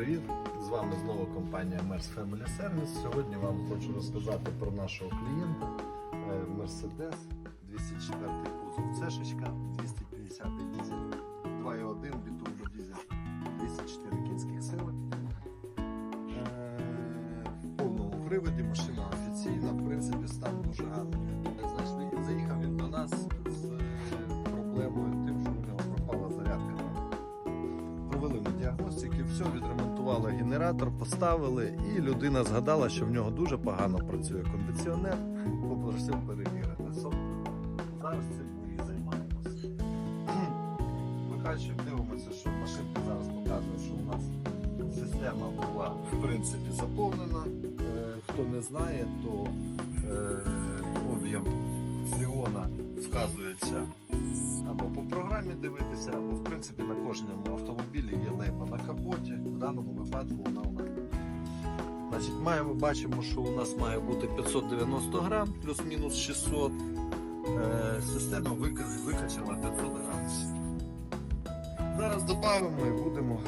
привіт! З вами знову компанія Merz Family Service. Сьогодні вам хочу розказати про нашого клієнта е, Mercedes 204 кузов Цешечка, 250 дизель, 2.1 бітурбо дизель, 204 кінських сили. Е, В повному приводі машина офіційна, в принципі, стан дуже гарний. Провели ми діагностики, все відремонтували генератор, поставили, і людина згадала, що в нього дуже погано працює кондиціонер, попросив перевірити. Зараз цим і займаємося. Викачуємо, дивимося, що машинка зараз показує, що у нас система була в принципі заповнена. Е, Хто не знає, то е, об'єм фреона вказується або по програмі дивитися, або в принципі на кожному автомобілі є лейба на капоті. В даному випадку вона у нас. Значить, маємо, бачимо, що у нас має бути 590 грам, плюс-мінус 600. Е, система вика- викачала 500 грам. Зараз додамо і будемо